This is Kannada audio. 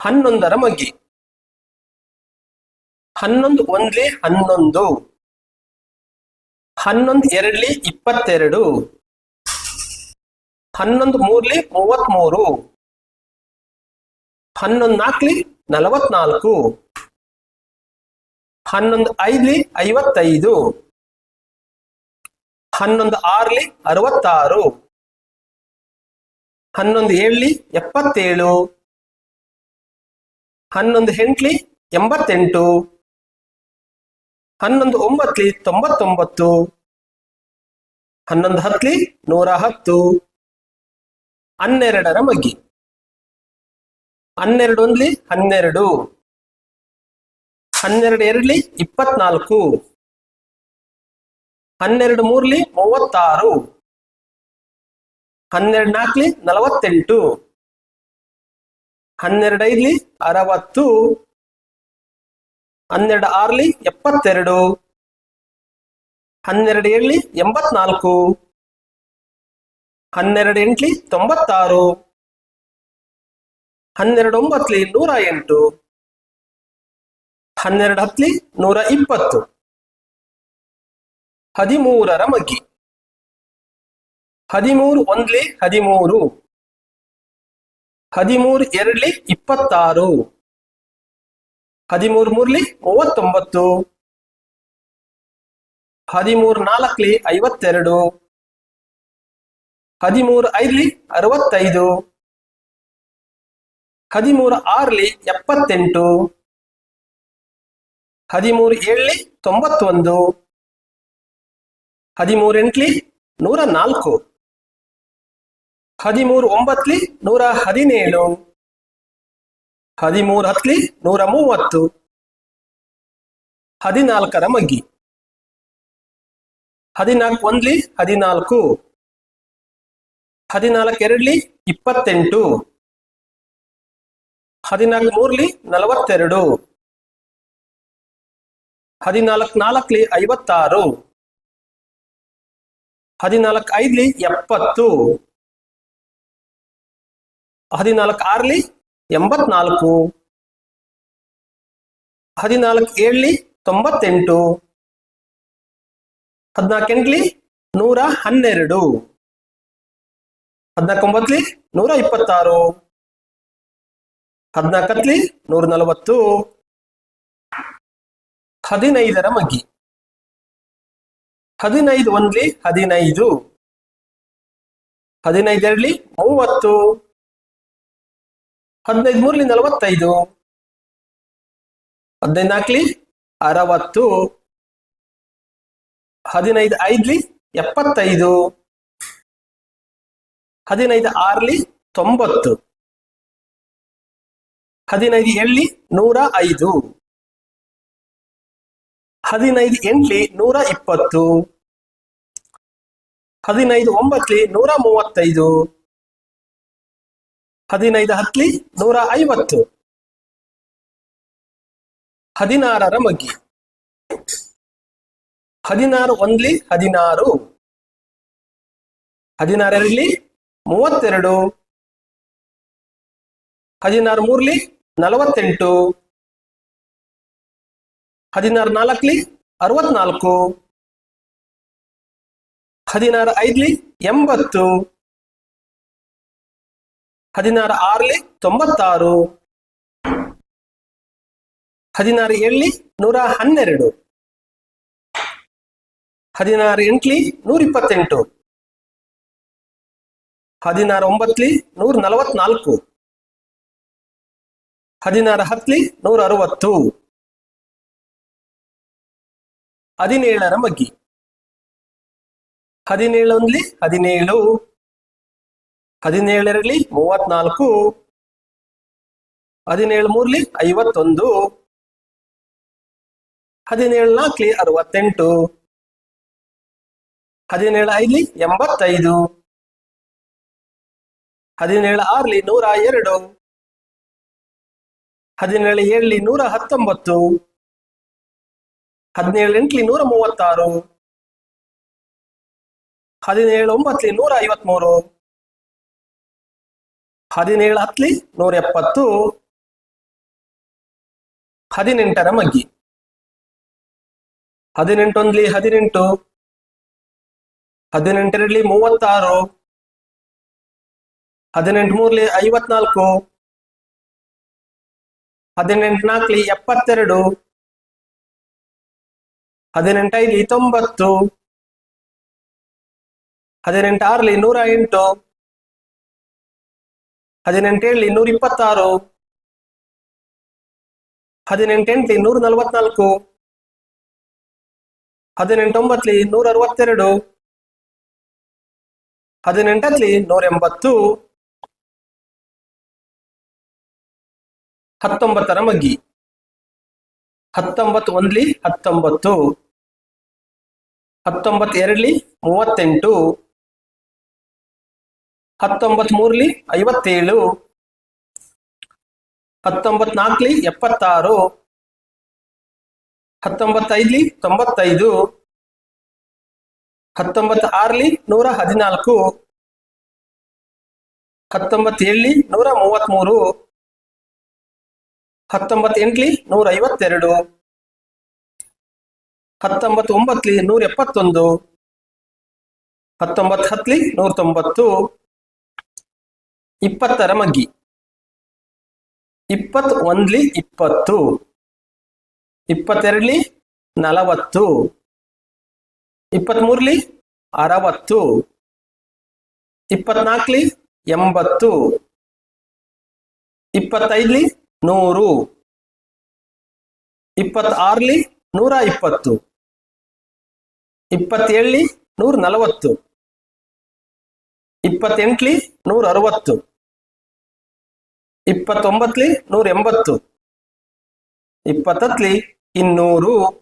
ಹನ್ನೊಂದರ ಮಗ್ಗಿ. ಹನ್ನೊಂದು ಒಂದ್ಲಿ ಹನ್ನೊಂದು. ಹನ್ನೊಂದು ಎರಡ್ಲಿ ಇಪ್ಪತ್ತೆರಡು. ಹನ್ನೊಂದು ಮೂರ್ಲಿ ಮೂವತ್ಮೂರು. ಹನ್ನೊಂದು ನಾಲ್ಕಲಿ ನಲವತ್ನಾಲ್ಕು. ಹನ್ನೊಂದು ಐದ್ಲಿ ಐವತ್ತೈದು. ಹನ್ನೊಂದು ಆರ್ಲಿ ಅರವತ್ತಾರು. ಹನ್ನೊಂದು ಏಳ್ಲಿ ಎಪ್ಪತ್ತೇಳು. ಹನ್ನೊಂದು ಎಂಟ್ಲಿ ಎಂಬತ್ತೆಂಟು. ಹನ್ನೊಂದು ಒಂಬತ್ಲಿ ತೊಂಬತ್ತೊಂಬತ್ತು. ಹನ್ನೊಂದು ಹತ್ತಲಿ ನೂರ ಹತ್ತು. ಹನ್ನೆರಡರ ಮಗ್ಗಿ. ಹನ್ನೆರಡು ಒಂದ್ಲಿ ಹನ್ನೆರಡು. ಹನ್ನೆರಡು ಎರಡ್ಲಿ ಇಪ್ಪತ್ನಾಲ್ಕು. ಹನ್ನೆರಡು ಮೂರ್ಲಿ ಮೂವತ್ತಾರು. ಹನ್ನೆರಡು ನಾಲ್ಕಲಿ ನಲವತ್ತೆಂಟು. ಹನ್ನೆರಡು ಐದ್ಲಿ, ಅರವತ್ತು. ಹನ್ನೆರಡು ಆರ್ಲಿ, ಎಪ್ಪತ್ತೆರಡು. ಹನ್ನೆರಡು ಏಳ್ಲಿ, ಎಂಬತ್ನಾಲ್ಕು. ಹನ್ನೆರಡು ಎಂಟ್ಲಿ, ತೊಂಬತ್ತಾರು. ಹನ್ನೆರಡು ಒಂಬತ್ಲಿ, ನೂರ ಎಂಟು. ಹನ್ನೆರಡು ಹತ್ಲಿ, ನೂರ ಇಪ್ಪತ್ತು. ಹದಿಮೂರರ ಮಗ್ಗಿ. ಹದಿಮೂರು ಒಂದ್ಲಿ, ಹದಿಮೂರು. ಹದಿಮೂರು ಎರಡ್ಲಿ ಇಪ್ಪತ್ತಾರು. ಹದಿಮೂರು ಮೂರ್ಲಿ ಮೂವತ್ತೊಂಬತ್ತು. ಹದಿಮೂರು ನಾಲ್ಕಲಿ ಐವತ್ತೆರಡು. ಹದಿಮೂರು ಐದ್ಲಿ ಅರವತ್ತೈದು. ಹದಿಮೂರು ಆರ್ಲಿ ಎಪ್ಪತ್ತೆಂಟು. ಹದಿಮೂರು ಏಳ್ಲಿ ತೊಂಬತ್ತೊಂದು. ಹದಿಮೂರು ಎಂಟ್ಲಿ ನೂರ ನಾಲ್ಕು. ಹದಿಮೂರು ಒಂಬತ್ಲಿ ನೂರ ಹದಿನೇಳು. ಹದಿಮೂರು ಹತ್ಲಿ ನೂರ ಮೂವತ್ತು. ಹದಿನಾಲ್ಕರ ಮಗ್ಗಿ. ಹದಿನಾಲ್ಕು ಒಂದ್ಲಿ ಹದಿನಾಲ್ಕು. ಹದಿನಾಲ್ಕು ಎರಡ್ಲಿ ಇಪ್ಪತ್ತೆಂಟು. ಹದಿನಾಲ್ಕು ಮೂರ್ಲಿ ನಲವತ್ತೆರಡು. ಹದಿನಾಲ್ಕು ನಾಲ್ಕಲಿ ಐವತ್ತಾರು. ಹದಿನಾಲ್ಕು ಐದ್ಲಿ ಎಪ್ಪತ್ತು. ಹದಿನಾಲ್ಕು ಆರ್ಲಿ, ಎಂಬತ್ನಾಲ್ಕು. ಹದಿನಾಲ್ಕು ಏಳ್ಲಿ, ತೊಂಬತ್ತೆಂಟು. ಹದಿನಾಲ್ಕೆಂಟ್ಲಿ ನೂರ ಹನ್ನೆರಡು. ಹದಿನಾಲ್ಕೊಂಬತ್ಲಿ ನೂರ ಇಪ್ಪತ್ತಾರು. ಹದಿನಾಲ್ಕತ್ಲಿ ನೂರ ನಲವತ್ತು. ಹದಿನೈದರ ಮಗ್ಗಿ. ಹದಿನೈದು ಒಂದ್ಲಿ, ಹದಿನೈದು. ಹದಿನೈದೆರಡ್ಲಿ ಮೂವತ್ತು. ಹದಿನೈದು ಮೂರ್ಲಿ ನಲವತ್ತೈದು. ಹದಿನೈದು ನಾಲ್ಕಲಿ, ಅರವತ್ತು. ಹದಿನೈದು ಐದ್ಲಿ, ಎಪ್ಪತ್ತೈದು. ಹದಿನೈದು ಆರ್ಲಿ, ತೊಂಬತ್ತು. ಹದಿನೈದು ಏಳಲಿ ನೂರ ಐದು ಹದಿನೈದು ಎಂಟ್ಲಿ ನೂರ ಇಪ್ಪತ್ತು ಹದಿನೈದು ಒಂಬತ್ತಲಿ ನೂರ ಮೂವತ್ತೈದು ಹದಿನೈದು ಹತ್ಲಿ ನೂರ ಐವತ್ತು. ಹದಿನಾರರ ಮಗ್ಗಿ. ಹದಿನಾರು ಒಂದ್ಲಿ ಹದಿನಾರು. ಹದಿನಾರರಲ್ಲಿ ಮೂವತ್ತೆರಡು. ಹದಿನಾರು ಮೂರ್ಲಿ ನಲವತ್ತೆಂಟು. ಹದಿನಾರು ನಾಲ್ಕಲಿ ಅರವತ್ನಾಲ್ಕು. ಹದಿನಾರು ಐದ್ಲಿ ಎಂಬತ್ತು. ಹದಿನಾರು ಆರ್ಲಿ ತೊಂಬತ್ತಾರು. ಹದಿನಾರು ಏಳ್ಲಿ ನೂರ ಹನ್ನೆರಡು. ಹದಿನಾರು ಎಂಟ್ಲಿ ನೂರ ಇಪ್ಪತ್ತೆಂಟು ಹದಿನಾರು ಒಂಬತ್ಲಿ ನೂರ ನಲವತ್ನಾಲ್ಕು ಹದಿನಾರು ಹತ್ಲಿ ನೂರ ಅರವತ್ತು ಹದಿನೇಳರ ಮಗ್ಗಿ. ಹದಿನೇಳು ಒಂದ್ಲಿ ಹದಿನೇಳು. ಹದಿನೇಳರಲ್ಲಿ ಮೂವತ್ನಾಲ್ಕು. ಹದಿನೇಳು ಮೂರ್ಲಿ ಐವತ್ತೊಂದು. ಹದಿನೇಳು ನಾಲ್ಕಲಿ ಅರವತ್ತೆಂಟು. ಹದಿನೇಳು ಐದ್ಲಿ ಎಂಬತ್ತೈದು. ಹದಿನೇಳು ಆರ್ಲಿ ನೂರ ಎರಡು ಹದಿನೇಳು ಏಳ್ಲಿ ನೂರ ಹತ್ತೊಂಬತ್ತು ಹದಿನೇಳು ಎಂಟ್ಲಿ ನೂರ ಮೂವತ್ತಾರು ಹದಿನೇಳು ಒಂಬತ್ತಲಿ ನೂರ ಐವತ್ಮೂರು ಹದಿನೇಳು ಹತ್ಲಿ ನೂರ ಎಪ್ಪತ್ತು. ಹದಿನೆಂಟರ ಮಗ್ಗಿ. ಹದಿನೆಂಟೊಂದ್ಲಿ ಹದಿನೆಂಟು. ಹದಿನೆಂಟರಲ್ಲಿ ಮೂವತ್ತಾರು. ಹದಿನೆಂಟು ಮೂರ್ಲಿ ಐವತ್ನಾಲ್ಕು. ಹದಿನೆಂಟು ನಾಲ್ಕಲಿ ಎಪ್ಪತ್ತೆರಡು. ಹದಿನೆಂಟೈಲಿ ತೊಂಬತ್ತು. ಹದಿನೆಂಟಾರ್ಲಿ ನೂರ ಎಂಟು. ಹದಿನೆಂಟೇಳಿ ಇನ್ನೂರ ಇಪ್ಪತ್ತಾರು. ಹದಿನೆಂಟೆಂಟ್ಲಿ ನೂರ ನಲವತ್ನಾಲ್ಕು. ಹದಿನೆಂಟೊಂಬತ್ಲಿ ನೂರ ಅರವತ್ತೆರಡು ಹದಿನೆಂಟಲ್ಲಿ ನೂರ ಎಂಬತ್ತು ಹತ್ತೊಂಬತ್ತರ ಮಗ್ಗಿ. ಹತ್ತೊಂಬತ್ತು ಒಂದ್ಲಿ ಹತ್ತೊಂಬತ್ತು. ಹತ್ತೊಂಬತ್ತು ಎರಡ್ಲಿ ಮೂವತ್ತೆಂಟು. ಹತ್ತೊಂಬತ್ ಮೂರ್ಲಿ ಐವತ್ತೇಳು. ಹತ್ತೊಂಬತ್ ನಾಲ್ಕಲಿ ಎಪ್ಪತ್ತಾರು. ಹತ್ತೊಂಬತ್ತೈದ್ಲಿ ತೊಂಬತ್ತೈದು. ಹತ್ತೊಂಬತ್ ಆರ್ಲಿ ನೂರ ಹದಿನಾಲ್ಕು. ಹತ್ತೊಂಬತ್ತೇಳಲಿ ನೂರ ಮೂವತ್ಮೂರು. ಹತ್ತೊಂಬತ್ತೆಂಟ್ಲಿ ನೂರ ಐವತ್ತೆರಡು. ಹತ್ತೊಂಬತ್ತು ಒಂಬತ್ಲಿ ನೂರ ಎಪ್ಪತ್ತೊಂದು. ಹತ್ತೊಂಬತ್ತು ಹತ್ತಲಿ ನೂರ ತೊಂಬತ್ತು. ಇಪ್ಪತ್ತರ ಮಗ್ಗಿ. ಇಪ್ಪತ್ ಒಂದ್ಲಿ ಇಪ್ಪತ್ತು. ಇಪ್ಪತ್ತೆರಡ್ಲಿ ನಲವತ್ತು. ಇಪ್ಪತ್ಮೂರ್ಲಿ ಅರವತ್ತು. ಇಪ್ಪತ್ನಾಲ್ಕಲಿ ಎಂಬತ್ತು. ಇಪ್ಪತ್ತೈದ್ಲಿ ನೂರು. ಇಪ್ಪತ್ತಾರ್ಲಿ ನೂರ ಇಪ್ಪತ್ತು. ಇಪ್ಪತ್ತೇಳಲಿ ನೂರ ನಲವತ್ತು. ಇಪ್ಪತ್ತೆಂಟ್ಲಿ ನೂರ ಅರವತ್ತು. ಇಪ್ಪತ್ತೊಂಬತ್ಲಿ ನೂರ ಎಂಬತ್ತು. ಇಪ್ಪತ್ತತ್ಲಿ ಇನ್ನೂರು.